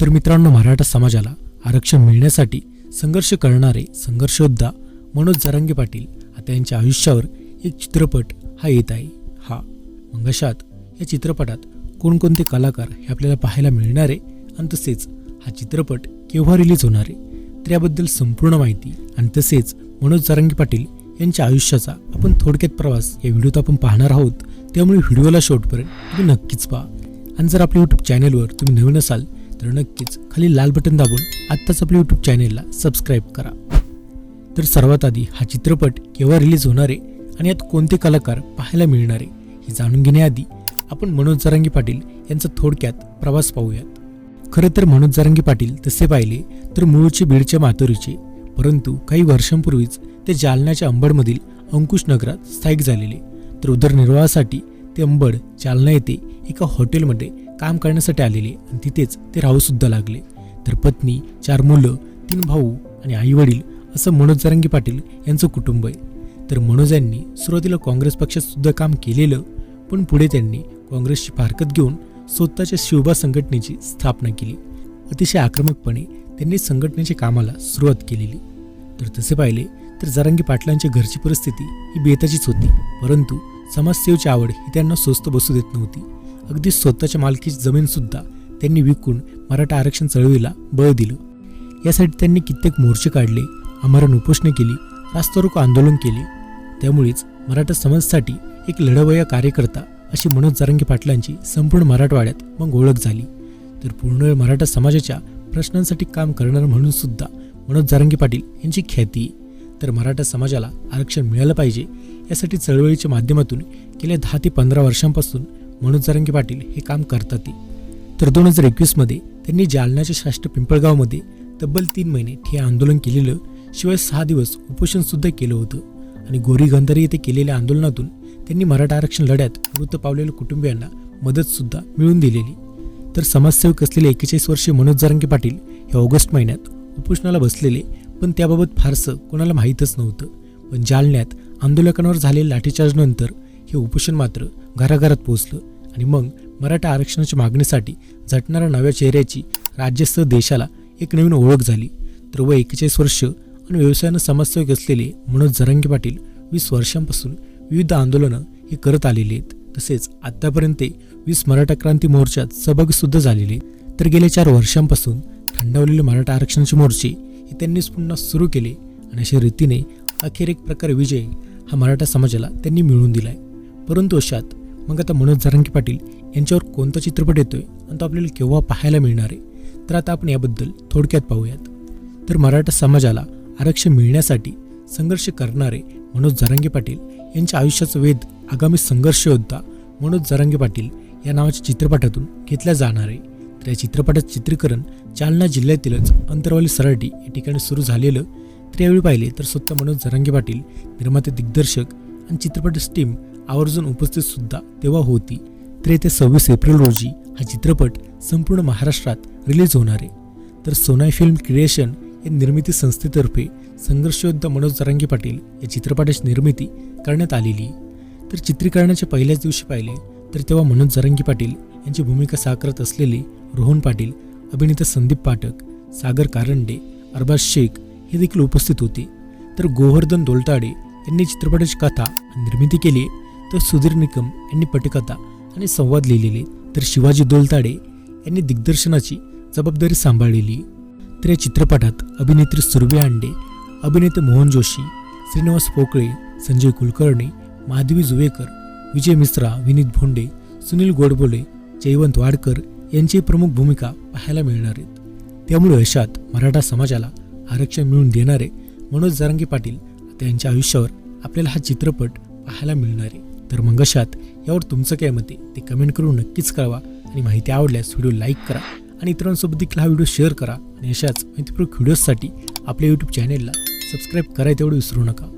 तर मित्रांनो मराठा समाजाला आरक्षण मिळण्यासाठी संघर्ष करणारे संघर्षयोद्धा मनोज जरांगे पाटील आता यांच्या आयुष्यावर एक चित्रपट हा येत आहे. हा मंगशात या चित्रपटात कोणकोणते कलाकार हे आपल्याला पाहायला मिळणार आहे? आणि तसेच हा चित्रपट केव्हा रिलीज होणार आहे? तर याबद्दल संपूर्ण माहिती आणि तसेच मनोज जरांगे पाटील यांच्या आयुष्याचा आपण थोडक्यात प्रवास या व्हिडिओत आपण पाहणार आहोत. त्यामुळे व्हिडिओला शेवटपर्यंत तुम्ही नक्कीच पहा. आणि जर आपल्या यूट्यूब चॅनेलवर तुम्ही नवीन असाल तर नक्कीच खाली लाल बटन दाबून आत्ताच आपल्या यूट्यूब चॅनेलला सबस्क्राईब करा. तर सर्वात आधी हा चित्रपट केव्हा रिलीज होणार आहे आणि यात कोणते कलाकार पाहायला मिळणार आहे हे जाणून घेण्याआधी आपण मनोज जरांगी पाटील यांचा थोडक्यात प्रवास पाहूयात. खरं तर मनोज जरांगी पाटील तसे पाहिले तर मूळचे बीडच्या मातोरीचे परंतु काही वर्षांपूर्वीच ते जालन्याच्या अंबडमधील अंकुश नगरात स्थायिक झालेले. तर उदरनिर्वाहासाठी ते अंबड जालना येथे एका हॉटेलमध्ये काम करण्यासाठी आलेले आणि तिथेच ते राहूसुद्धा लागले. तर पत्नी चार मुलं तीन भाऊ आणि आई वडील असं मनोज जरंगी पाटील यांचं कुटुंब आहे. तर मनोज यांनी सुरुवातीला काँग्रेस पक्षात सुद्धा काम केलेलं पण पुढे त्यांनी काँग्रेसची फारकत घेऊन स्वतःच्या शिवबा संघटनेची स्थापना केली. अतिशय आक्रमकपणे त्यांनी संघटनेच्या कामाला सुरुवात केलेली. तर तसे पाहिले तर जरांगी पाटलांच्या घरची परिस्थिती ही बेताचीच होती. परंतु समाजसेवेची आवड ही त्यांना स्वस्त बसू देत नव्हती. अगदी स्वतःच्या मालकीची जमीनसुद्धा त्यांनी विकून मराठा आरक्षण चळवळीला बळ दिलं. यासाठी त्यांनी कित्येक मोर्चे काढले आमरण उपोषणे केली रास्तारोको आंदोलन केले. त्यामुळेच मराठा समाजासाठी एक लढवया कार्यकर्ता अशी मनोज जारंगी पाटलांची संपूर्ण मराठवाड्यात मग ओळख झाली. तर पूर्ण मराठा समाजाच्या प्रश्नांसाठी काम करणार म्हणून सुद्धा मनोज जारंगी पाटील यांची ख्याती. तर मराठा समाजाला आरक्षण मिळालं पाहिजे यासाठी चळवळीच्या माध्यमातून गेल्या दहा ते पंधरा वर्षांपासून मनोज जरांगे पाटील हे काम करतात ते. तर दोन हजार एकवीसमध्ये त्यांनी जालन्याच्या शास्त्र पिंपळगावमध्ये तब्बल तीन महिने ठिय्या आंदोलन केलेलं शिवाय सहा दिवस उपोषण सुद्धा केलं होतं. आणि गोरी गंधारी येथे केलेल्या आंदोलनातून त्यांनी मराठा आरक्षण लढ्यात मृत पावलेल्या कुटुंबियांना मदत सुद्धा मिळवून दिलेली. तर समाजसेवक असलेले एकेचाळीस वर्षीय मनोज जारंगे पाटील हे ऑगस्ट महिन्यात उपोषणाला बसलेले पण त्याबाबत फारसं कोणाला माहीतच नव्हतं. पण जालन्यात आंदोलकांवर झालेल्या लाठीचार्जनंतर हे उपोषण मात्र घराघरात पोहोचलं आणि मग मराठा आरक्षणाच्या मागणीसाठी झटणाऱ्या नव्या चेहऱ्याची राज्यासह देशाला एक नवीन ओळख झाली. तर व एकेचाळीस वर्ष आणि व्यवसायानं समाजसेवक असलेले मनोज जरांगे पाटील वीस वर्षांपासून विविध आंदोलनं हे करत आलेले आहेत. तसेच आतापर्यंत ते वीस मराठा क्रांती मोर्चात सहभागीसुद्धा झालेले आहेत. तर गेल्या चार वर्षांपासून थंडावलेले मराठा आरक्षणाचे मोर्चे हे त्यांनीच पुन्हा सुरू केले आणि अशा रीतीने अखेर एक प्रकारे विजय हा मराठा समाजाला त्यांनी मिळवून आहे परंतु अशात मग आता मनोज जारंगी पाटील यांच्यावर कोणता चित्रपट येतोय आणि तो आपल्याला केव्हा पाहायला मिळणार आहे? तर आता आपण याबद्दल थोडक्यात पाहूयात. तर मराठा समाजाला आरक्षण मिळण्यासाठी संघर्ष करणारे मनोज जारंगी पाटील यांच्या आयुष्याचा वेध आगामी संघर्ष योद्धा मनोज जारंगी पाटील या नावाच्या चित्रपटातून घेतला जाणार आहे. तर या चित्रपटाचं चित्रीकरण जालना जिल्ह्यातीलच अंतरवाली सराटी या ठिकाणी सुरू झालेलं. तर यावेळी पाहिले तर स्वतः मनोज जरांगे पाटील निर्माते दिग्दर्शक आणि चित्रपट टीम आवर्जून उपस्थित सुद्धा तेव्हा होती. तर येत्या सव्वीस एप्रिल रोजी हा चित्रपट संपूर्ण महाराष्ट्रात रिलीज होणार आहे. तर सोनाई फिल्म क्रिएशन या निर्मिती संस्थेतर्फे संघर्षयोद्धा मनोज जरंगी पाटील या चित्रपटाची निर्मिती करण्यात आलेली तर चित्रीकरणाच्या पहिल्याच दिवशी पाहिले तर तेव्हा मनोज जरंगी पाटील यांची भूमिका साकारत असलेले रोहन पाटील अभिनेता संदीप पाठक सागर कारंडे अरबाज शेख हे देखील उपस्थित होते. तर गोवर्धन दोलताडे यांनी चित्रपटाची कथा निर्मिती केली तर सुधीर निकम यांनी पटकथा आणि संवाद लिहिलेले तर शिवाजी दोलताडे यांनी दिग्दर्शनाची जबाबदारी सांभाळलेली आहे. तर या चित्रपटात अभिनेत्री सुरभी आंडे अभिनेते मोहन जोशी श्रीनिवास पोकळे संजय कुलकर्णी माधवी जुवेकर विजय मिश्रा विनीत भोंडे सुनील गोडबोले जयवंत वाडकर यांची प्रमुख भूमिका पाहायला मिळणार आहेत त्यामुळे अशात मराठा समाजाला आरक्षण मिळवून देणारे मनोज जारंगी पाटील त्यांच्या यांच्या आयुष्यावर आपल्याला हा चित्रपट पाहायला मिळणार आहे तर मग अशात यावर तुमचं काय मत आहे ते कमेंट करून नक्कीच कळवा. आणि माहिती आवडल्यास व्हिडिओ लाईक करा आणि इतरांसोबत देखील हा व्हिडिओ शेअर करा. आणि अशाच माहितीपूर्वक व्हिडिओजसाठी आपल्या यूट्यूब चॅनेलला सबस्क्राईब करायला तेवढं विसरू नका.